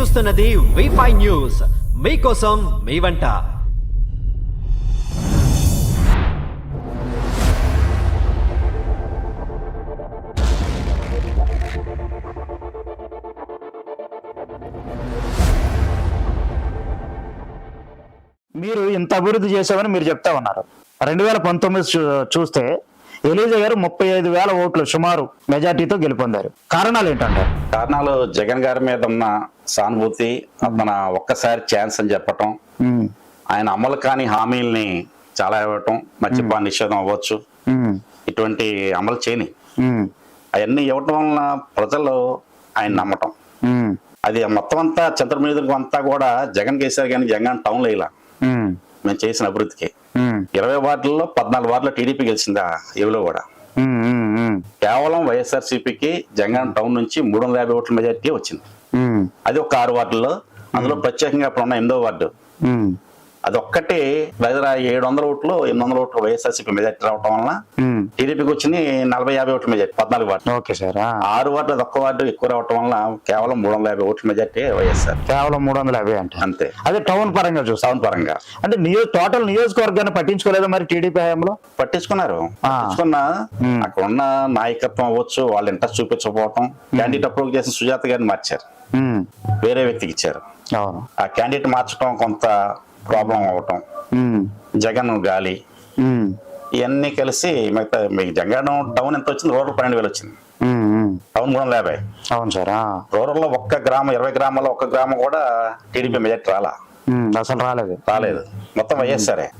చూస్తున్నది wifi news మీకోసం మీ వంట. మీరు ఇంత అభివృద్ధి చేశామని మీరు చెప్తా ఉన్నారు. రెండు వేల పంతొమ్మిది చూ- చూస్తే ఎలీజా గారు ముప్పై ఐదు వేల ఓట్లు సుమారు మెజార్టీతో గెలుపొందారు. కారణాలు ఏంటంటారు? కారణాలు జగన్ గారి మీద ఉన్న సానుభూతి మన ఒక్కసారి ఛాన్స్ అని చెప్పటం ఆయన అమలు కాని హామీల్ని చాలా ఇవ్వటం మద్యపాన నిషేధం అవ్వచ్చు. ఇటువంటి అమలు చేయని. అవన్నీ ఇవ్వటం వలన ప్రజలు ఆయన నమ్మటం. అది మొత్తం అంతా చంద్రమీదుకు అంతా కూడా జగన్ కేసీఆర్ కానీ జగన్ టౌన్లో ఇలా. మేము. చేసిన అభివృద్ధికి. ఇరవై వార్డుల్లో పద్నాలుగు వార్డులో టీడీపీ గెలిచిందా ఏవిలో కూడా? కేవలం వైఎస్ఆర్సీపీకి జగన్ టౌన్ నుంచి మూడు వందల యాభై ఓట్ల మెజార్టీ వచ్చింది. అది ఒక ఆరు వార్డుల్లో. అందులో ప్రత్యేకంగా అప్పుడు ఉన్న ఎనిమిదో వార్డు. ఉమ్, అది ఒక్కటే దగ్గర ఏడు వందల ఓట్లు ఎనిమిది వందల ఓట్లు వైఎస్ఆర్సీపీ మెజార్టీ రావటం వలన. టీడీపీకి వచ్చింది నలభై యాభై ఓట్ల మెజార్టీ పద్నాలుగు వార్డు ఓకే సార్. ఆరు వార్డు ఒక్క వార్డు ఎక్కువ రావటం వలన కేవలం మూడు వందల యాభై ఓట్ల మెజార్టీ వైఎస్ఆర్. కేవలం మూడు వందల యాభై అంటే. అంతే. అదే టౌన్ పరంగా చూస్తాం. టౌన్ పరంగా. అంటే నియో టోటల్ నియోజకవర్గాన్ని పట్టించుకోలేదా మరి టీడీపీ హయాంలో? పట్టించుకున్నారు. పట్టించుకున్న. అక్కడ ఉన్న నాయకత్వం అవ్వచ్చు వాళ్ళ ఇంట్రెస్ట్ చూపించకపోవటం క్యాండిడేట్ అప్రూవ్ చేసిన సుజాత గారిని మార్చారు. వేరే వ్యక్తికి ఇచ్చారు. ఆ క్యాండిడేట్ మార్చడం కొంత ప్రాబ్లం అవటం జగన్ గాలి. ఇవన్నీ కలిసి మిగతా మీకు జగన్ టౌన్ ఎంత వచ్చింది? రూరల్ పన్నెండు వేలు వచ్చింది. టౌన్ వందల యాభై. అవును సార్ ఆ. రూరల్లో ఒక్క గ్రామం ఇరవై గ్రామాల్లో ఒక్క గ్రామం కూడా టీడీపీ మెజార్టీ రాలా? అసలు రాలేదు. రాలేదు. మొత్తం వైఎస్ఆరే.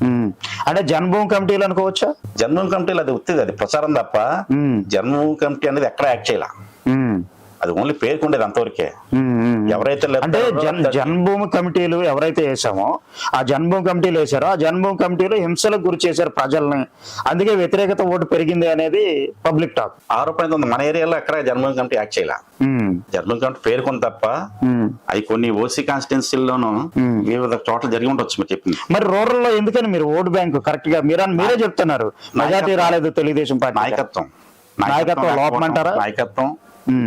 అంటే జన్మభూమి కమిటీలు అనుకోవచ్చా? జన్మభూమి కమిటీలు అది ఉత్తిది అది ప్రచారం తప్ప జన్మభూమి కమిటీ అనేది ఎక్కడ యాక్ట్ చేయాల? అది ఓన్లీ పేరుకు ఉండేది అంతవరకే. ఎవరైతే అంటే జన్మభూమి కమిటీలు ఎవరైతే వేసామో ఆ జన్మభూమి కమిటీలు వేసారో ఆ జన్మభూమి కమిటీలు హింసలకు గురి చేశారు ప్రజల్ని. అందుకే వ్యతిరేకత ఓటు పెరిగింది అనేది పబ్లిక్ టాక్. ఆరోపణ ఉంది? మన ఏరియాలో ఎక్కడ జన్మభూమి కమిటీ యాక్ట్ చేయాల? జన్మభూమి కమిటీ పేరుకుంది తప్ప. అవి కొన్ని ఓసీ కాన్స్టిట్యున్సీల్లోనూ. వివిధ చోట్ల జరిగి ఉండొచ్చు మీరు చెప్పింది. మరి రూరల్లో ఎందుకని మీరు ఓటు బ్యాంక్? కరెక్ట్గా మీరు మీరే చెప్తున్నారు. మెజార్టీ రాలేదు తెలుగుదేశం పార్టీ నాయకత్వం. నాయకత్వం లోపం లేకపోవటం, అంటారా? నాయకత్వం.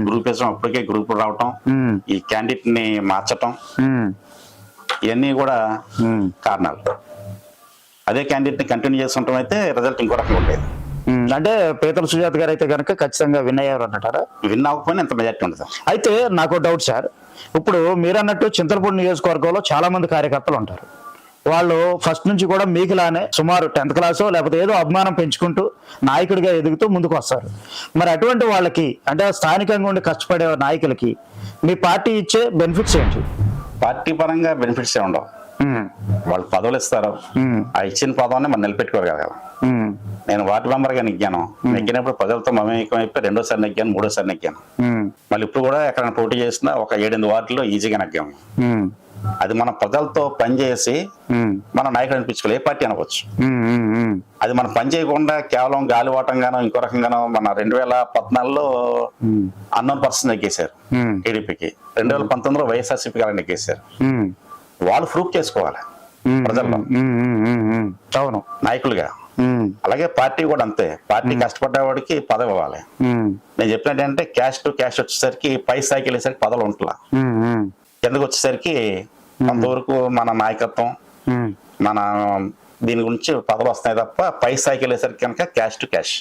గ్రూపిజం అప్పటికే గ్రూప్ రావటం ఈ క్యాండిడేట్ని మార్చటం ఇవన్నీ కూడా కారణాలు. అదే క్యాండిడేట్ని కంటిన్యూ చేసుకుంటాం అయితే రిజల్ట్ ఇంకో రకంగా ఉండేది. అంటే పీతల సుజాత గారు అయితే కనుక ఖచ్చితంగా విన్ అయ్యారు అంటారా? విన్ అవ్వకపోయినా ఎంత మెజార్టీ ఉంటుంది అయితే నాకు డౌట్ సార్. ఇప్పుడు మీరు అన్నట్టు చింతలపూడి నియోజకవర్గంలో చాలా మంది కార్యకర్తలు ఉంటారు. వాళ్ళు ఫస్ట్ నుంచి కూడా మీకులానే సుమారు టెన్త్ క్లాసు లేకపోతే ఏదో అభిమానం పెంచుకుంటూ నాయకుడిగా ఎదుగుతూ ముందుకు వస్తారు. మరి అటువంటి వాళ్ళకి అంటే స్థానికంగా ఉండి కష్టపడే నాయకులకి మీ పార్టీ ఇచ్చే బెనిఫిట్స్ ఏంటి? పార్టీ పరంగా బెనిఫిట్స్ ఏ ఉండవు. వాళ్ళు పదవులు ఇస్తారు. ఆ ఇచ్చిన పదవాన్ని మనం నిలబెట్టుకోరు కదా. నేను వార్డు మెంబర్గా నెగ్గాను నెగ్గినప్పుడు ప్రజలతో మమేకం అయిపోయి రెండోసారి నెగ్గాను మూడోసారి నెగ్గాను. మళ్ళీ ఇప్పుడు కూడా ఎక్కడైనా పోటీ చేసినా ఒక ఏడెనిమిది వార్డులో ఈజీగా నెగ్గాము. అది మన ప్రజలతో పనిచేసి మన నాయకుడు అనిపించుకోవాలి. ఏ పార్టీ అనవచ్చు. అది మనం పని చేయకుండా కేవలం గాలివాటంగానో ఇంకో రకంగానో మన రెండు వేల పద్నాలుగులో అన్నోన్ పర్సన్ ఉమ్, టీడీపీకి. రెండు వేల పంతొమ్మిదిలో వైఎస్ఆర్సీపీ గారు నెగ్గేశారు ఉమ్, వాళ్ళు ప్రూఫ్ చేసుకోవాలి ప్రజల్లో. అవును నాయకులుగా. అలాగే పార్టీ కూడా అంతే. పార్టీ కష్టపడ్డవాడికి పదవి ఇవ్వాలి. నేను చెప్పినట్టు అంటే క్యాష్ టు క్యాష్ వచ్చేసరికి పై స్థాయికి వెళ్ళేసరికి పదవులు ఉంటులా ఉమ్, కిందకు వచ్చేసరికి కొంతవరకు మన నాయకత్వం. మన దీని గురించి పదవులు వస్తాయి తప్ప పై స్థాయికి వెళ్ళేసరికి కనుక క్యాష్ టు క్యాష్.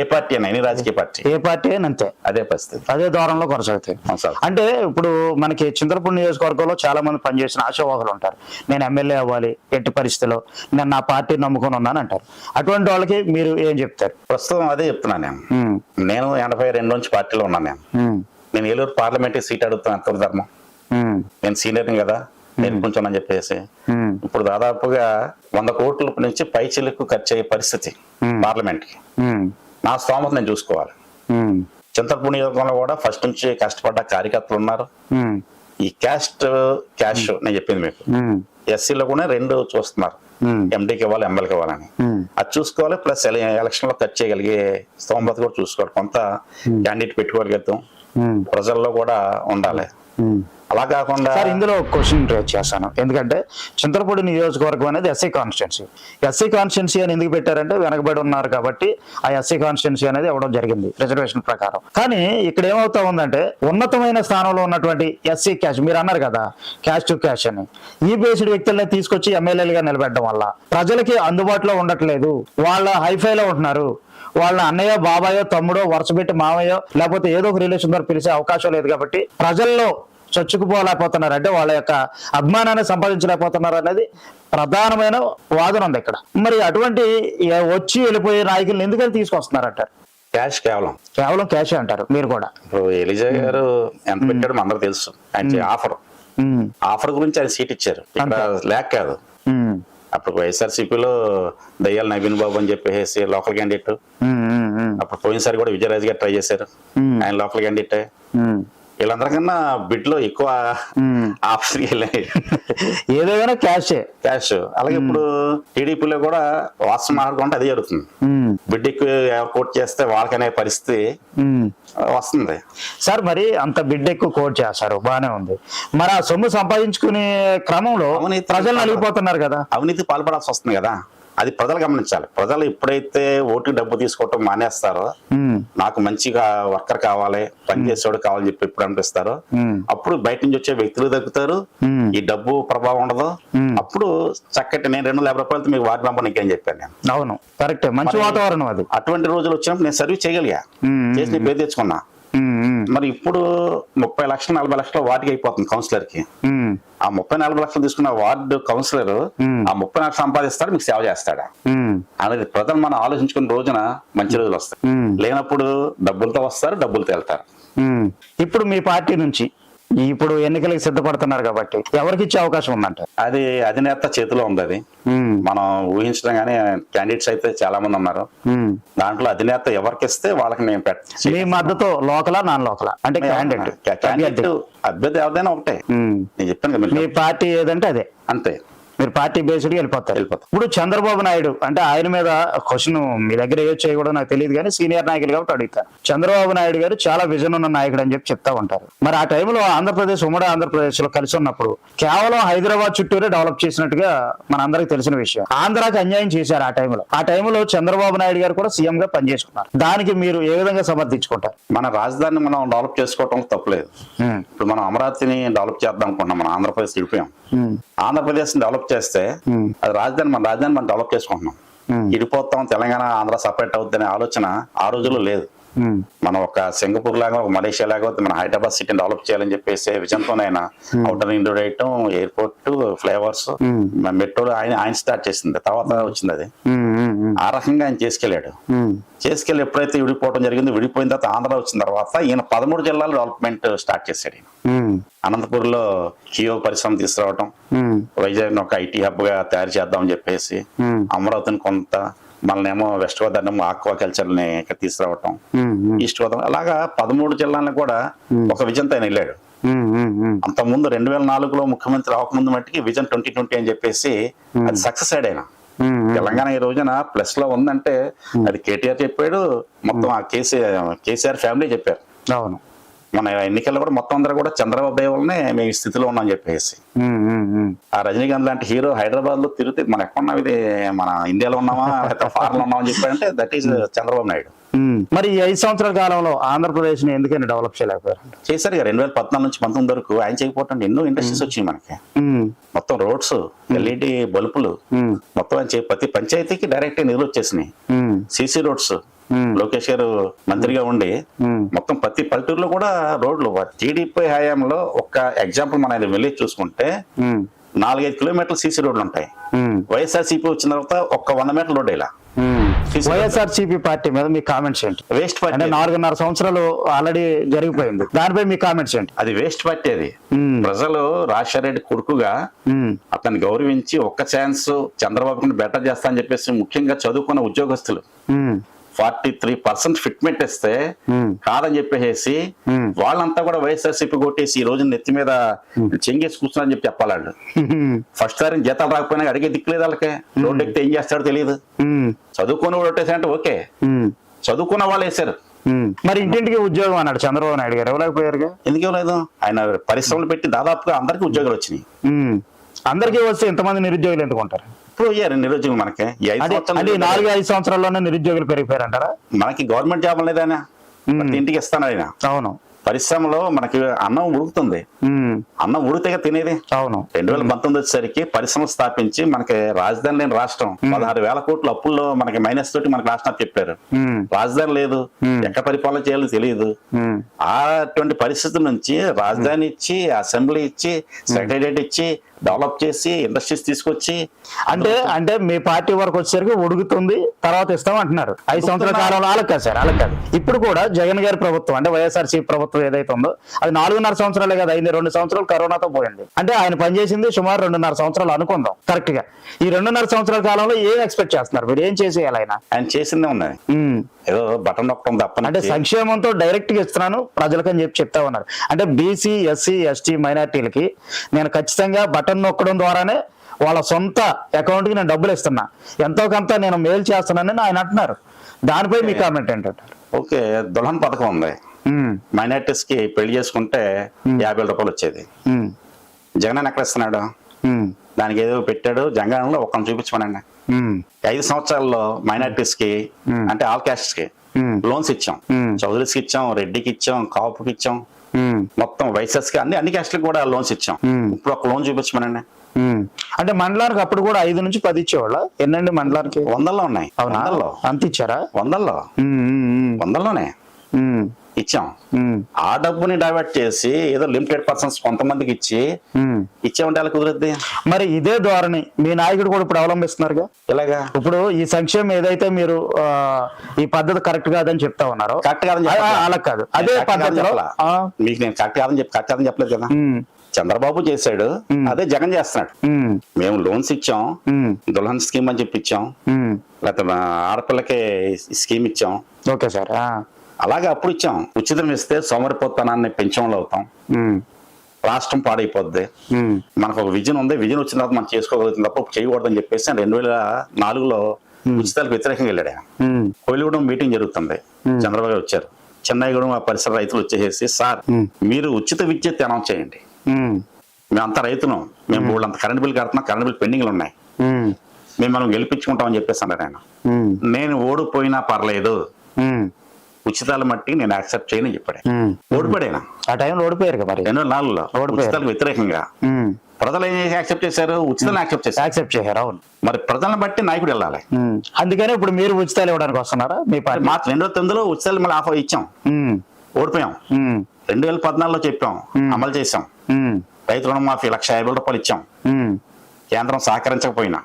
ఏ పార్టీ అయినా ఎనీ రాజకీయ పార్టీ? ఏ పార్టీ అయినా అంతే. అదే పరిస్థితి. అదే దూరంలో కొనసాగుతాయి. అంటే ఇప్పుడు మనకి చింతలపూడి నియోజకవర్గంలో చాలా మంది పనిచేసిన ఆశావాహులు ఉంటారు. నేను ఎమ్మెల్యే అవ్వాలి ఎట్టి పరిస్థితిలో నేను నా పార్టీ నమ్ముకొని ఉన్నాను అంటారు. అటువంటి వాళ్ళకి మీరు ఏం చెప్తారు? ప్రస్తుతం అదే చెప్తున్నాను నేను. నేను ఎనభై రెండు నుంచి పార్టీలో ఉన్నాను నేను. నేను ఏలూరు పార్లమెంటరీ సీట్ అడుగుతాను ఎంత ధర్మం. నేను సీనియర్ని కదా నేను కొంచెం అని చెప్పేసి. ఇప్పుడు దాదాపుగా వంద కోట్ల నుంచి పై చిలుకు ఖర్చు అయ్యే పరిస్థితి. పార్లమెంట్కి నా స్తోమత నేను చూసుకోవాలి. చింతలపూడి నియోజకవర్గంలో కూడా ఫస్ట్ నుంచి కష్టపడ్డ కార్యకర్తలు ఉన్నారు. ఈ క్యాస్ట్ క్యాష్ నేను చెప్పింది మీకు. ఎస్సీలో కూడా రెండు చూస్తున్నారు. ఎండీకి ఇవ్వాలి ఎమ్మెల్యేకి ఇవ్వాలని. అది చూసుకోవాలి ప్లస్ ఎలక్షన్లో ఖర్చు చేయగలిగే స్తోమత కూడా చూసుకోవాలి. కొంత క్యాండిడేట్ పెట్టుకోగలుగుతాం ప్రజల్లో కూడా ఉండాలి. అలా కాకుండా సార్ ఇందులో క్వశ్చన్ రేజ్ చేస్తాను ఎందుకంటే చింతలపూడి నియోజకవర్గం అనేది ఎస్సీ కాన్స్టిట్యున్సీ ఎస్సీ కాన్స్టిట్యున్సీ అని ఎందుకు పెట్టారంటే వెనకబడి ఉన్నారు కాబట్టి ఆ ఎస్సీ కాన్స్టిట్యున్సీ అనేది ఇవ్వడం జరిగింది రిజర్వేషన్ ప్రకారం. కానీ ఇక్కడ ఏమవుతా ఉందంటే ఉన్నతమైన స్థానంలో ఉన్నటువంటి ఎస్సీ క్యాష్ మీరు అన్నారు కదా క్యాష్ టు క్యాష్ అని. ఈ బేస్డ్ వ్యక్తులనే తీసుకొచ్చి ఎమ్మెల్యేలుగా నిలబెట్టడం వల్ల ప్రజలకి అందుబాటులో ఉండట్లేదు. వాళ్ళ హైఫైలో ఉంటున్నారు. వాళ్ళ అన్నయ్య బాబాయో తమ్ముడో వరుసపెట్టి మామయ్యో లేకపోతే ఏదో ఒక రిలేషన్ ద్వారా పిలిచే అవకాశం లేదు కాబట్టి ప్రజల్లో చొచ్చుకుపోలేకపోతున్నారు. అంటే వాళ్ళ యొక్క అభిమానాన్ని సంపాదించలేకపోతున్నారు అనేది ప్రధానమైన వాదన ఉంది ఇక్కడ. మరి అటువంటి వచ్చి వెళ్ళిపోయే నాయకులను ఎందుకని తీసుకొస్తున్నారంటారు? క్యాష్ కేవలం. కేవలం క్యాష్ అంటారు మీరు కూడా. ఇప్పుడు ఎలిజా గారు ఎంత పెట్టాడో అందరూ తెలుసు. ఆయన ఆఫర్. ఆఫర్ గురించి ఆయన సీట్ ఇచ్చారు. లేక కాదు. అప్పుడు వైఎస్ఆర్సీపీలో దయ్యాల నవీన్ బాబు అని చెప్పేసి లోకల్ క్యాండిడేట్. అప్పుడు పోయినసారి కూడా విజయరాజు గారు ట్రై చేశారు. ఆయన లోకల్ క్యాండిడేట్. వీళ్ళందరికన్నా బిడ్లో ఎక్కువ. ఆప్షన్ వెళ్ళాయి ఏదైనా క్యాషే క్యాష్ అలాగే ఇప్పుడు టీడీపీలో కూడా వాస్తవం మాట్లాడుకుంటే అదే జరుగుతుంది. బిడ్ ఎక్కువ ఎవరు కోట్ చేస్తే వాళ్ళకనే పరిస్థితి. వస్తుంది. సార్ మరి అంత బిడ్డ ఎక్కువ కోట్ చేస్తారు. బానే ఉంది. మరి ఆ సొమ్ము సంపాదించుకునే క్రమంలో ప్రజలు నలిగిపోతున్నారు కదా. అవినీతి పాల్పడాల్సి వస్తుంది కదా. అది ప్రజలు గమనించాలి. ప్రజలు ఎప్పుడైతే ఓటు డబ్బు తీసుకోవటం మానేస్తారో నాకు మంచిగా వర్కర్ కావాలి పని చేసేవాడు కావాలని చెప్పి ఎప్పుడు అనిపిస్తారో? అప్పుడు బయట నుంచి వచ్చే వ్యక్తులు తగ్గుతారు Hmm. ఈ డబ్బు ప్రభావం ఉండదు. అప్పుడు చక్కటి నేను రెండు వందల యాభై రూపాయలతో మీకు వార్డు మెంబర్ నీకేం చెప్పాను నేను. అవును. కరెక్టే. మంచి వాతావరణం అది. అటువంటి రోజులు వచ్చినప్పుడు నేను సర్వీస్ చేయగలిగా. చేసి పేరు తెచ్చుకున్నా. మరి ఇప్పుడు ముప్పై లక్షలు నలభై లక్షలు వార్డుకి అయిపోతుంది కౌన్సిలర్కి ఆ ముప్పై నలభై లక్షలు తీసుకున్న వార్డు కౌన్సిలర్. ఆ ముప్పై లక్షలు సంపాదిస్తాడు మీకు సేవ చేస్తాడా? అనేది ప్రజలు మనం ఆలోచించుకున్న రోజున మంచి రోజులు వస్తాయి. లేనప్పుడు డబ్బులతో వస్తారు డబ్బులతో వెళ్తారు. ఇప్పుడు మీ పార్టీ నుంచి ఇప్పుడు ఎన్నికలకు సిద్ధపడుతున్నారు కాబట్టి ఎవరికి ఇచ్చే అవకాశం ఉందంట? అది అధినేత చేతిలో ఉంది అది. మనం ఊహించడం కానీ క్యాండిడేట్స్ అయితే చాలా మంది ఉన్నారు. దాంట్లో అధినేత ఎవరికి ఇస్తే వాళ్ళకి నేను పెట్ట మీ మద్దతు లోకలా నాన్ లోకలా అంటే క్యాండిడేట్ క్యాండిడేట్ అభ్యర్థి. ఎవరిదైనా ఒకటే. నేను చెప్పాను కదా మీ. పార్టీ ఏదంటే అదే. అంతే. మీరు పార్టీ బేస్డ్ వెళ్ళిపోతారు. వెళ్ళిపోతాం. ఇప్పుడు చంద్రబాబు నాయుడు అంటే ఆయన మీద క్వశ్చన్ మీ దగ్గర ఏ చేయకూడదు నాకు తెలియదు కానీ సీనియర్ నాయకులు కాబట్టి అడుగుతాను. చంద్రబాబు నాయుడు గారు చాలా విజన్ ఉన్న నాయకుడు అని చెప్పి చెప్తా ఉంటారు. మరి ఆ టైంలో ఆంధ్రప్రదేశ్ ఉమ్మడి ఆంధ్రప్రదేశ్లో కలిసి ఉన్నప్పుడు కేవలం హైదరాబాద్ చుట్టూరే డెవలప్ చేసినట్టుగా మన అందరికి తెలిసిన విషయం. ఆంధ్రాకి అన్యాయం చేశారు ఆ టైంలో. ఆ టైంలో చంద్రబాబు నాయుడు గారు కూడా సీఎం గా పనిచేసుకున్నారు. దానికి మీరు ఏ విధంగా సమర్థించుకుంటారు? మన రాజధానిని మనం డెవలప్ చేసుకోవటం తప్పలేదు. ఇప్పుడు మనం అమరావతిని డెవలప్ చేద్దాం అనుకుంటున్నాం మనం ఆంధ్రప్రదేశ్ ఆంధ్రప్రదేశ్ డెవలప్ చేస్తే. అది రాజధాని మన రాజధాని మనం డెవలప్ చేసుకుంటున్నాం. ఇడిపోతాం తెలంగాణ ఆంధ్ర సపరేట్ అవుద్ది అనే ఆలోచన ఆ రోజుల్లో లేదు మనం ఒక సింగపూర్ లాగా ఒక మలేషియా లాగా మన హైదరాబాద్ సిటీని డెవలప్ చేయాలని చెప్పేసి విజన్తోనైనా అవుటర్ రింగ్ రోడ్ వేయటం ఎయిర్పోర్ట్ ఫ్లైఓవర్స్ మెట్రో ఆయన ఆయన స్టార్ట్ చేసింది. తర్వాత వచ్చింది అది. ఆ రకంగా ఆయన చేసుకెళ్ళాడు. చేసుకెళ్ళి ఎప్పుడైతే విడిపోవడం జరిగిందో విడిపోయిన తర్వాత ఆంధ్ర వచ్చిన తర్వాత ఈయన పదమూడు జిల్లాల డెవలప్మెంట్ స్టార్ట్ చేశాడు అనంతపూర్లో కియో పరిశ్రమ తీసుకురావటం ఉమ్, వైజాగ్ ఒక ఐటీ హబ్గా తయారు చేద్దామని చెప్పేసి. అమరావతిని కొంత మననేమో వెస్ట్ గోదావరి ఆక్వా కల్చర్ని ఇక్కడ తీసుకురావటం ఈస్ట్ గోదావరి అలాగా పదమూడు జిల్లాలను కూడా ఒక విజన్ ఆయన వెళ్ళాడు. అంత ముందు రెండు వేల నాలుగులో ముఖ్యమంత్రి రాకముందు మట్టికి విజన్ ట్వంటీ ట్వంటీ అని చెప్పేసి అది సక్సెస్ ఉమ్. తెలంగాణ ఈ రోజున ప్లస్లో ఉందంటే అది కేటీఆర్ చెప్పాడు మొత్తం ఆ కేసీఆర్ కేసీఆర్ ఫ్యామిలీ చెప్పారు. అవును. మన ఎన్నికల్లో కూడా మొత్తం అందరూ కూడా చంద్రబాబు వల్లనే మేము ఈ స్థితిలో ఉన్నాం చెప్పేసి. ఆ రజనీకాంత్ లాంటి హీరో హైదరాబాద్లో తిరిగితే మనం ఎక్కడ ఉన్నాం ఇది? మన ఇండియాలో ఉన్నామా? లేకపోతే ఫారెన్లో ఉన్నామా అని చెప్పారంటే దట్ ఈస్ చంద్రబాబు నాయుడు. మరి ఈ ఐదు సంవత్సరాల కాలంలో ఆంధ్రప్రదేశ్ని ఎందుకని డెవలప్ చేయలేకపోయారు? చేశారు రెండు వేల పద్నాలుగు నుంచి పంతొమ్మిది వరకు. ఆయన చేయకపోవటం ఎన్నో ఇండస్ట్రీస్ వచ్చినాయి మనకి. మొత్తం రోడ్స్ ఎల్ఈడి బల్బులు. మొత్తం ప్రతి పంచాయతీకి డైరెక్ట్ నిధులు వచ్చేసినాయి. సీసీ రోడ్స్ లోకేష్ గారు మంత్రిగా ఉండి మొత్తం ప్రతి పల్లెటూరులో కూడా రోడ్లు టీడీపీ హయాంలో ఒక ఎగ్జాంపుల్ మనం వెళ్ళి చూసుకుంటే నాలుగైదు కిలోమీటర్లు సీసీ రోడ్లు ఉంటాయి. వైఎస్ఆర్సీపీ వచ్చిన తర్వాత ఒక్క వంద మీటర్ల రోడ్ ఇలా. Um. CC YSR CP party మీద మీ కామెంట్స్ ఏంటి? వేస్ట్ అంటే పార్టీ నాలుగున్నర సంవత్సరాలు ఆల్రెడీ జరిగిపోయింది. దానిపై మీ కామెంట్స్ ఏంటి? అది వేస్ట్ పార్టీ అది. ప్రజలు రాజశేఖర రెడ్డి కొడుకుగా అతన్ని గౌరవించి ఒక్క ఛాన్స్ చంద్రబాబుని బెటర్ చేస్తా అని చెప్పేసి ముఖ్యంగా చదువుకున్న ఉద్యోగస్తులు. ఫార్టీ త్రీ పర్సెంట్ ఫిట్మెంట్ ఇస్తే కాదని చెప్పేసి. వాళ్ళంతా కూడా వైఎస్ఆర్సీపీ కొట్టేసి ఈ రోజు నెత్తి మీద చెంగేసి కూర్చున్నారని చెప్పి చెప్పాలి వాళ్ళు ఫస్ట్ సారి జీతాలు రాకపోయినా అడిగే దిక్కులేదు వాళ్ళకి. రోడ్డు ఎక్కితే ఏం చేస్తాడో తెలియదు. వాడు ఒట్టేసారంటే ఓకే. చదువుకున్న వాళ్ళు ఉమ్. మరి ఇంటింటికి ఉద్యోగం అన్నాడు చంద్రబాబు నాయుడు గారు. ఇవ్వలేకపోయారుగా? ఎందుకు ఇవ్వలేదు? ఆయన పరిశ్రమలు పెట్టి దాదాపుగా అందరికీ ఉద్యోగాలు వచ్చినాయి. అందరికీ వస్తే ఇంతమంది నిరుద్యోగులు ఎందుకు ఇప్పుడు అయ్యారు నిరుద్యోగం మనకి. అంటే నాలుగు ఐదు సంవత్సరాల్లోనే నిరుద్యోగులు పెరిగిపోయారంటారా? మనకి గవర్నమెంట్ జాబ్ లేదైనా ఇంటికి ఇస్తాను ఆయన అవును. పరిశ్రమలో మనకి అన్నం ఉడుకుతుంది. అన్నం ఉడితే తినేది. అవును. రెండు వేల పంతొమ్మిది వచ్చేసరికి పరిశ్రమ స్థాపించి మనకి రాజధాని లేని రాష్ట్రం. పదహారు వేల కోట్ల అప్పుల్లో మనకి మైనస్ తోటి మనకి రాష్ట్రం చెప్పారు. రాజధాని లేదు. ఎక్కడ పరిపాలన చేయాలో తెలియదు. అటువంటి పరిస్థితి నుంచి రాజధాని ఇచ్చి అసెంబ్లీ ఇచ్చి సెక్రటరియట్ ఇచ్చి డెవలప్ చేసి ఇండస్ట్రీస్ తీసుకొచ్చి అంటే అంటే మీ పార్టీ వరకు వచ్చేసరికి ఉడుకుతుంది తర్వాత ఇస్తాం అంటున్నారు ఐదు సంవత్సరాల కాలంలో వాళ్ళకి కాదు సార్ వాళ్ళకి కాదు ఇప్పుడు కూడా జగన్ గారి ప్రభుత్వం అంటే వైఎస్ఆర్సీ ప్రభుత్వం ఏదైతే ఉందో అది నాలుగున్నర సంవత్సరాలే కదా అయింది రెండు సంవత్సరాలు కరోనాతో పోయింది. అంటే ఆయన పనిచేసింది సుమారు రెండున్నర సంవత్సరాలు అనుకుందాం కరెక్ట్గా ఈ రెండున్నర సంవత్సరాల కాలంలో ఏం ఎక్స్పెక్ట్ చేస్తున్నారు? మీరు ఏం చేసేయాలి ఆయన? ఆయన చేసిందే ఉన్నది. ఏదో బటన్ నొక్కడం తప్ప అంటే సంక్షేమంతో డైరెక్ట్గా ఇస్తున్నాను ప్రజలకని చెప్పి చెప్తా ఉన్నారు. అంటే బీసీ ఎస్సీ ఎస్టీ మైనార్టీలకి నేను ఖచ్చితంగా బటన్ నొక్కడం ద్వారానే వాళ్ళ సొంత అకౌంట్కి నేను డబ్బులు ఇస్తున్నా. ఎంతో కొంత నేను మేలు చేస్తున్నానని ఆయన అంటున్నారు. దానిపై మీ కామెంట్ ఏంటంటారు? ఓకే దుల్హన్ పథకం ఉంది. మైనార్టీస్కి పెళ్ళి చేసుకుంటే యాభై రూపాయలు వచ్చేది. జగన్ ఎక్కడ ఇస్తున్నాడు? దానికి ఏదో పెట్టాడు. జగన్లో ఒక్కరిని చూపించమనండి. ఐదు సంవత్సరాల్లో మైనార్టీస్కి. అంటే ఆల్ క్యాస్ట్స్కి లోన్స్ ఇచ్చాం. Hmm. చౌదరీస్కి ఇచ్చాం రెడ్డికి ఇచ్చాం కాపుకి ఇచ్చాం. మొత్తం వైసెస్కి అన్ని అన్ని క్యాస్ట్లకు కూడా లోన్స్ ఇచ్చాం. ఇప్పుడు ఒక లోన్ చూపించమనండి. అంటే మండలానికి అప్పుడు కూడా ఐదు నుంచి పది ఇచ్చేవాళ్ళ? ఎన్నండి మండలానికి? వందల్లో ఉన్నాయి. వందల్లో. అంత ఇచ్చారా? వందల్లో. వందల్లోనే. ఇచ్చాం. ఆ డబ్బుని డైవర్ట్ చేసి ఏదో లిమిటెడ్ పర్సన్స్ కొంతమందికి ఇచ్చి. ఇచ్చామంటే అలా కుదురుద్ది? మరి ఇదే ధోరణి మీ నాయకుడు కూడా ఇప్పుడు అవలంబిస్తున్నారుగా? ఇలాగా ఇప్పుడు ఈ సంక్షేమం ఏదైతే మీరు ఈ పద్ధతి కరెక్ట్ కాదని చెప్తా ఉన్నారో కరెక్ట్ కాదని అలా కాదు. అదే పద్ధతిలో. ఆ, మీకు నేను కరెక్ట్ కాదని చెప్పి కరెక్ట్ కాదని చెప్పలేదు కదా? చంద్రబాబు చేశాడు అదే జగన్ చేస్తున్నాడు. మేము. లోన్స్ ఇచ్చాం దుల్హన్ స్కీమ్ అని చెప్పి ఇచ్చాం. లేకపోతే ఆడపిల్లకి స్కీమ్ ఇచ్చాం. ఓకే సార్ అలాగే అప్పుడు ఇచ్చాం. ఉచితం ఇస్తే సోమరిపోతనాన్ని పెంచంలో అవుతాం. రాష్ట్రం పాడైపోద్ది. మనకు ఒక విజన్ ఉంది. విజన్ వచ్చిన తర్వాత మనం చేసుకోగలుగుతుంది తప్ప చేయకూడదని చెప్పేసి రెండు వేల నాలుగులో ఉచితాలకు వ్యతిరేకంగా వెళ్ళాడు కోయిలగూడెం మీటింగ్ జరుగుతుంది. చంద్రబాబు గారు వచ్చారు. చెన్నైగూడెం ఆ పరిసర రైతులు వచ్చేసి సార్ మీరు ఉచిత విద్యుత్ అనౌన్స్ చేయండి. మేమంతా రైతులం. మేము ఊళ్ళంత కరెంట్ బిల్ కడుతున్నాం. కరెంట్ బిల్ పెండింగ్లు ఉన్నాయి. మేము. మనం గెలిపించుకుంటామని చెప్పేసి అన్నారు ఆయన. నేను ఓడిపోయినా పర్లేదు. ఉచితాల మట్టి నేను యాక్సెప్ట్ చేయని చెప్పాడు. ఓడిపోయాను ఆ టైంలో ఓడిపోయారు కదా మరి? రెండు వేల నాలుగులో. ఉచితాలకు వ్యతిరేకంగా. ప్రజలు ఏం యాక్సెప్ట్ చేశారు? ఉచితాలను యాక్సెప్ట్ చేశారు. యాక్సెప్ట్ చేశారు అవును. మరి ప్రజలను బట్టి నాయకుడు వెళ్ళాలి. అందుకని ఇప్పుడు మీరు ఉచితాలు ఇవ్వడానికి వస్తున్నారా? మీ పార్టీ? మా రెండు వేల తొమ్మిదిలో ఉచితాలు మళ్ళీ ఆఫర్ ఇచ్చాం. ఓడిపోయాం. రెండు వేల పద్నాలుగులో చెప్పాం. అమలు చేసాం రైతు రుణమాఫీ లక్ష యాభై రూపాయలు ఇచ్చాం. కేంద్రం సహకరించకపోయినా.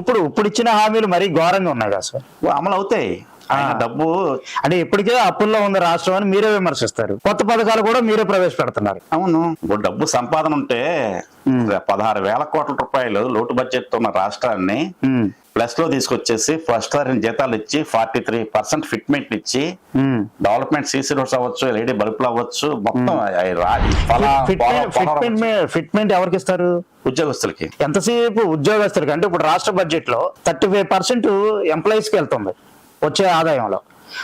ఇప్పుడు ఇప్పుడు ఇచ్చిన హామీలు మరీ ఘోరంగా ఉన్నాయి కదా సార్. అమలు అవుతాయి. ఆయన డబ్బు అంటే ఇప్పటికే అప్పుల్లో ఉంది రాష్ట్రం అని మీరే విమర్శిస్తారు. కొత్త పథకాలు కూడా మీరే ప్రవేశపెడుతున్నారు. అవును. ఇప్పుడు డబ్బు సంపాదన ఉంటే పదహారు వేల కోట్ల రూపాయలు లోటు బడ్జెట్ ఉన్న రాష్ట్రాన్ని ప్లస్లో తీసుకొచ్చేసి ఫస్ట్ రెండు జీతాలు ఇచ్చి ఫార్టీ త్రీ పర్సెంట్ ఫిట్మెంట్ ఇచ్చి. డెవలప్మెంట్ సీసీ రోడ్స్ అవ్వచ్చు ఎల్ఈడి బల్బులు అవ్వచ్చు మొత్తం ఫిట్మెంట్ ఎవరికి ఇస్తారు ఉద్యోగస్తులకి. ఎంతసేపు ఉద్యోగస్తులకి? అంటే ఇప్పుడు రాష్ట్ర బడ్జెట్లో థర్టీ ఫైవ్ పర్సెంట్ ఎంప్లాయీస్కి వెళ్తుంది. వచ్చే ఆదాయంలో.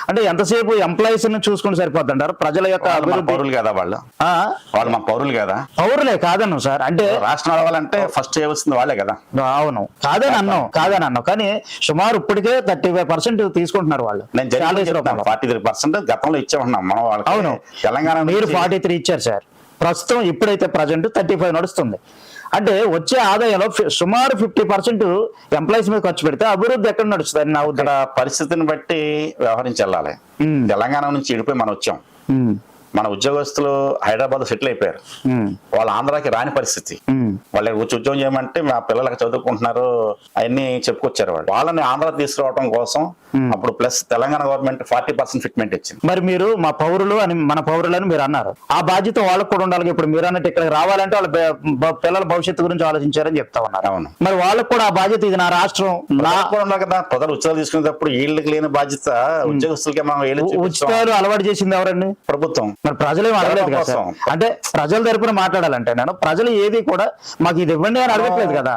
అంటే ఎంతసేపు ఎంప్లాయీస్ని చూసుకుంటే సరిపోద్ది అంటారు ప్రజల యొక్క పౌరులు కదా వాళ్ళు. ఆ, వాళ్ళు మన పౌరులు కదా. పౌరులే కాదన్ను సార్. అంటే రాష్ట్రం నడవాలంటే ఫస్ట్ చేయవలసింది వాళ్ళే కదా. అవును. కాదని అన్నాం. కాదని అన్నాం. కానీ సుమారు ఇప్పటికే థర్టీ ఫైవ్ పర్సెంట్ తీసుకుంటున్నారు వాళ్ళు. ఫార్టీ త్రీ పర్సెంట్ గతంలో ఇచ్చామన్నాం మనం వాళ్ళకి. అవును. తెలంగాణ మీరు ఫార్టీ త్రీ ఇచ్చారు సార్. ప్రస్తుతం ఇప్పుడైతే ప్రజెంట్ థర్టీ ఫైవ్ నడుస్తుంది. అంటే వచ్చే ఆదాయంలో సుమారు ఫిఫ్టీ పర్సెంట్ ఎంప్లాయీస్ మీద ఖర్చు పెడితే అభివృద్ధి ఎక్కడ నడుస్తుంది నా ఇక్కడ పరిస్థితిని బట్టి వ్యవహరించి వెళ్ళాలి. తెలంగాణ నుంచి ఇడిపోయి మనం వచ్చాం. మన ఉద్యోగస్తులు హైదరాబాద్ సెటిల్ అయిపోయారు. వాళ్ళు ఆంధ్రాకి రాని పరిస్థితి. ఉమ్, వాళ్ళకి వచ్చి ఉద్యోగం చేయమంటే మా పిల్లలకి చదువుకుంటున్నారు అవన్నీ చెప్పుకొచ్చారు వాళ్ళు. వాళ్ళని ఆంధ్ర తీసుకురావడం కోసం అప్పుడు plus Telangana government forty percent fitment ఇచ్చింది. మరి మీరు మా పౌరులు అని మన పౌరులని మీరు అన్నారు. ఆ బాధ్యత వాళ్ళకు కూడా ఉండాలి. ఇప్పుడు మీరు అన్నట్టు ఇక్కడ రావాలంటే వాళ్ళ పిల్లల భవిష్యత్తు గురించి ఆలోచించారని చెప్తా ఉన్నారు. అవును. మరి వాళ్ళకు కూడా ఆ బాధ్యత ఇది నా రాష్ట్రం నా కదా. ప్రజలు ఉద్యోగాలు తీసుకునేటప్పుడు వీళ్ళకి లేని బాధ్యత ఉద్యోగస్తులకి మనం ఉచితాలు అలవాటు చేసింది ఎవరండి? ప్రభుత్వం. మరి ప్రజలేం అడగలేదు కదా. అంటే ప్రజల తరపున మాట్లాడాలంటే నేను ప్రజలు ఏది కూడా మాకు ఇది ఇవ్వండి అని అడగట్లేదు కదా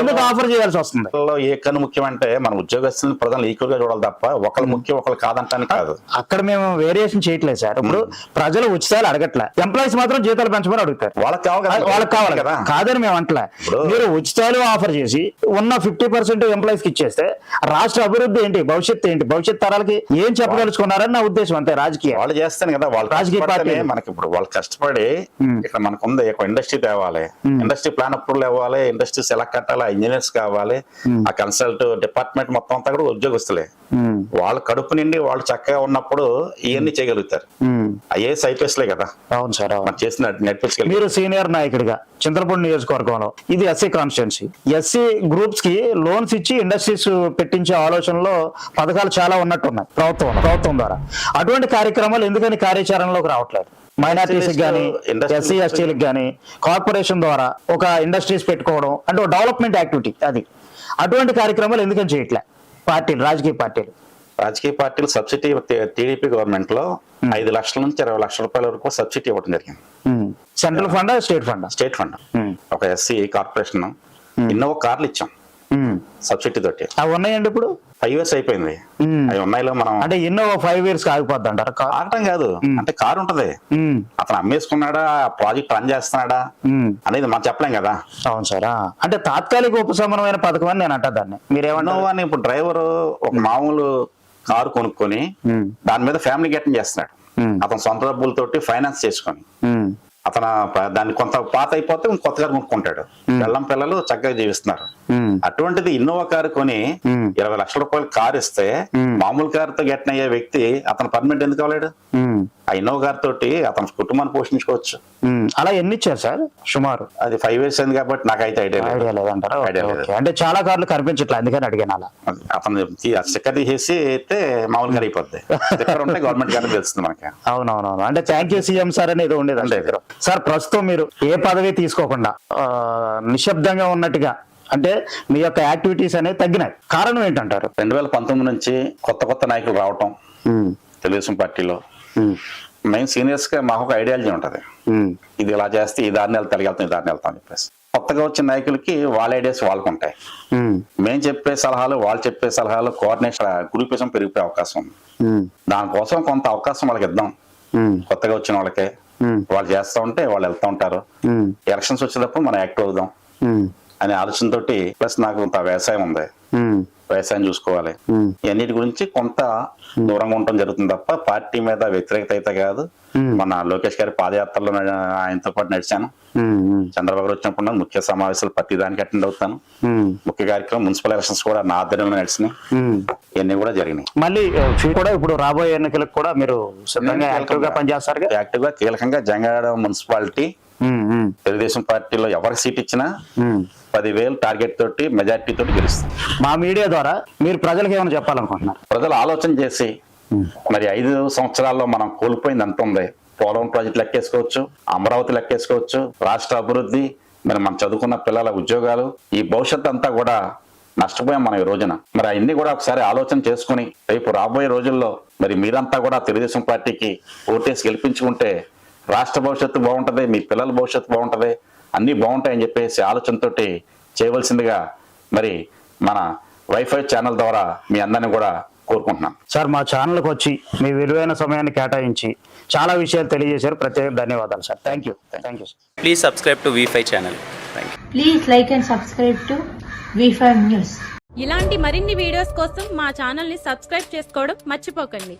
ఎందుకు ఆఫర్ చేయాల్సి వస్తుంది? ఏ కన్ను ముఖ్యం అంటే మన ఉద్యోగస్తులను ప్రజలు ఈక్వల్గా చూడాలి తప్ప ఒకళ్ళు ముఖ్యం ఒకళ్ళు కాదంటానికి కాదు. అక్కడ మేము వేరియేషన్ చేయట్లేదు సార్. ఇప్పుడు ప్రజలు ఉచితాలు అడగట్లే. ఎంప్లాయీస్ మాత్రం జీతాలు పెంచమని అడుగుతారు. వాళ్ళకి కావాలి వాళ్ళకి కావాలి కదా. కాదని మేము అంటలే మీరు ఉచితాలు ఆఫర్ చేసి ఉన్న ఫిఫ్టీ పర్సెంట్ ఎంప్లాయీస్కి ఇచ్చేస్తే రాష్ట్ర అభివృద్ధి ఏంటి? భవిష్యత్తు ఏంటి? భవిష్యత్ తరాలకి ఏం చెప్పదలుచుకున్నారని నా ఉద్దేశం అంతే రాజకీయ. వాళ్ళు చేస్తాను కదా. వాళ్ళు రాజకీయ పార్టీలు. మనకి ఇప్పుడు వాళ్ళు కష్టపడి ఇక్కడ మనకు ఉంది ఒక ఇండస్ట్రీ తేవాలి. ఇండస్ట్రీ ప్లాన్ అప్రూవల్ ఇవ్వాలి ఇండస్ట్రీస్ ఎలా కట్టాలి ఇంజనీర్స్ కావాలి ఆ కన్సల్ట్ డిపార్ట్మెంట్ మొత్తం అంతా కూడా ఉద్యోగస్తులే. వాళ్ళ కడుపు నిండి వాళ్ళు చక్కగా ఉన్నప్పుడు ఇవన్నీ చేయగలుగుతారు. ఐఏఎస్ ఐపీఎస్లే కదా. అవును సార్ మనం చేసిన నడిపించగలిగి మీరు సీనియర్ నాయకుడిగా చింతలపూడి నియోజకవర్గంలో ఇది ఎస్సీ కాన్స్టిట్యున్సీ ఎస్సీ గ్రూప్స్కి లోన్స్ ఇచ్చి ఇండస్ట్రీస్ పెట్టించే ఆలోచనలో పథకాలు చాలా ఉన్నట్టున్నాయి ప్రభుత్వం ప్రభుత్వం ద్వారా. అటువంటి కార్యక్రమాలు ఎందుకని కార్యాచరణలోకి రావట్లేదు? మైనార్టీస్ కానీ ఎస్సీ ఎస్టీలకు కానీ కార్పొరేషన్ ద్వారా ఒక ఇండస్ట్రీస్ పెట్టుకోవడం అంటే ఒక డెవలప్మెంట్ యాక్టివిటీ అది. అటువంటి కార్యక్రమాలు ఎందుకని చేయట్లే? పార్టీలు రాజకీయ పార్టీలు. రాజకీయ పార్టీలు సబ్సిడీ టీడీపీ గవర్నమెంట్లో ఐదు లక్షల నుంచి ఇరవై లక్షల రూపాయల వరకు సబ్సిడీ ఇవ్వడం జరిగింది. Central fund state fund? State fund. ఒక ఎస్సీ కార్పొరేషన్ ఇన్నోవా కార్లు ఇచ్చాం. సబ్సిడీ తోటి. అవి ఉన్నాయండి ఇప్పుడు? ఫైవ్ ఇయర్స్ అయిపోయింది. అవి ఉన్నాయిలో మనం. అంటే ఎన్నో ఫైవ్ ఇయర్స్ ఆగిపోద్ది అంటారు ఆగటం కాదు. అంటే కారు ఉంటది. అతను అమ్మేసుకున్నాడా ప్రాజెక్ట్ రన్ చేస్తున్నాడా అనేది మనం చెప్పలేం కదా. అవును సార్. అంటే తాత్కాలిక ఉపశమనమైన పథకం అని నేను అంటా దాన్ని. మీరేమన్నా ఇప్పుడు డ్రైవర్ ఒక మామూలు కారు కొనుక్కొని దాని మీద ఫ్యామిలీ గెటింగ్ చేస్తున్నాడు. అతను సొంత డబ్బులతోటి ఫైనాన్స్ చేసుకొని. అతను దాన్ని కొంత పాత అయిపోతే ఇంకో కొత్త కారు కొనుక్కుంటాడు పిల్లం పిల్లలు చక్కగా జీవిస్తున్నారు. అటువంటిది ఇన్నోవా కారు కొని ఇరవై లక్షల రూపాయలు కారు ఇస్తే మామూలు కారుతో గెట్టిన అయ్యే వ్యక్తి అతను పర్మిట్ ఎందుకు అవ్వలేడు? ఆ ఇన్నోవా కారు తోటి అతని కుటుంబాన్ని పోషించుకోవచ్చు. అలా ఎన్ని ఇచ్చారు సార్? సుమారు. అది ఫైవ్ ఇయర్స్ అయింది కాబట్టి నాకైతే ఐడియా లేదు. ఐడియా లేదంటారా. అంటే చాలా కార్లు కనిపించట్లేదు అందుకని అడిగాను అలా. అతను స్టిక్కర్ తీసేసి అయితే మామూలుగా అయిపోద్ది. స్టిక్కర్ ఉంటే గవర్నమెంట్ గారికి తెలుస్తుంది మనకి. అవునవునవును. అంటే థ్యాంక్ యూ సీఎం సార్ అని ఏదో ఉండేది. ఉండేది. సార్ ప్రస్తుతం మీరు ఏ పదవి తీసుకోకుండా నిశ్శబ్దంగా ఉన్నట్టుగా అంటే మీ యొక్క యాక్టివిటీస్ అనేవి తగ్గినాయి. కారణం ఏంటంటారు? రెండు వేల పంతొమ్మిది నుంచి కొత్త కొత్త నాయకులు రావటం తెలుగుదేశం పార్టీలో. మెయిన్ సీనియర్స్గా మాకు ఒక ఐడియాలజీ ఉంటది. ఇది ఇలా చేస్తే ఈ దారిని వెళ్తే వెళ్తాం ఈ దారిని వెళ్తాం అని చెప్పేసి. కొత్తగా వచ్చిన నాయకులకి వాళ్ళ ఐడియాస్ వాళ్ళకు ఉంటాయి మేము చెప్పే సలహాలు వాళ్ళు చెప్పే సలహాలు కోఆర్డినేషన్ గ్రూపిజం పెరిగిపోయే అవకాశం ఉంది. దానికోసం కొంత అవకాశం వాళ్ళకి ఇద్దాం. కొత్తగా వచ్చిన వాళ్ళకే. వాళ్ళు చేస్తూ ఉంటే వాళ్ళు వెళ్తూ ఉంటారు. ఎలక్షన్స్ వచ్చేటప్పుడు మనం యాక్టివ్ అవుదాం. అనే ఆలోచనతోటి ప్లస్ నాకు కొంత వ్యవసాయం ఉంది. వ్యవసాయం చూసుకోవాలి. ఇవన్నిటి గురించి కొంత దూరంగా ఉండటం జరుగుతుంది తప్ప పార్టీ మీద వ్యతిరేకత అయితే కాదు. మన లోకేష్ గారి పాదయాత్రలో ఆయనతో పాటు నడిచాను. చంద్రబాబు వచ్చినప్పుడు ముఖ్య సమావేశాలు ప్రతి దానికి అటెండ్ అవుతాను. ముఖ్య కార్యక్రమం మున్సిపల్ ఎలక్షన్స్ కూడా నా ఆధ్వర్యంలో నడిచినాయి. ఇవన్నీ కూడా జరిగినాయి. మళ్ళీ కూడా ఇప్పుడు రాబోయే ఎన్నికలకు కూడా మీరు యాక్టివ్గా పనిచేస్తారు యాక్టివ్గా కీలకంగా జంగాడ మున్సిపాలిటీ తెలుగుదేశం పార్టీలో ఎవరికి సీట్ ఇచ్చినా పదివేలు టార్గెట్ తోటి మెజార్టీ తోటి గెలుస్తాం మా మీడియా ద్వారా మీరు ప్రజలకు ఏమైనా చెప్పాలనుకుంటున్నారు? ప్రజలు ఆలోచన చేసి మరి ఐదు సంవత్సరాల్లో మనం కోల్పోయింది ఎంత ఉంది? పోలవరం ప్రాజెక్ట్ లెక్కేసుకోవచ్చు అమరావతి లెక్కేసుకోవచ్చు రాష్ట్ర అభివృద్ధి మరి మనం చదువుకున్న పిల్లల ఉద్యోగాలు ఈ భవిష్యత్తు అంతా కూడా నష్టపోయాం మనం ఈ రోజున. మరి అవన్నీ కూడా ఒకసారి ఆలోచన చేసుకుని రేపు రాబోయే రోజుల్లో మరి మీరంతా కూడా తెలుగుదేశం పార్టీకి ఓటేసి గెలిపించుకుంటే రాష్ట్ర భవిష్యత్తు బాగుంటది మీ పిల్లల భవిష్యత్తు బాగుంటది అన్ని బాగుంటాయని చెప్పేసి ఆలోచనతోటి చేయవలసిందిగా మరి మన వైఫై ఛానల్ ద్వారా మీ అందరిని కూడా కోరుకుంటున్నాను సార్ మా ఛానల్కి వచ్చి మీ విలువైన సమయాన్ని కేటాయించి చాలా విషయాలు తెలియజేశారు ప్రత్యేక ధన్యవాదాలు sir thank you thank you to V5 channel. Thank you. Please like and subscribe to V5 News. ఇలాంటి మరిన్ని వీడియోస్ కోసం మా ఛానల్ని సబ్స్క్రైబ్ చేసుకోవడం మర్చిపోకండి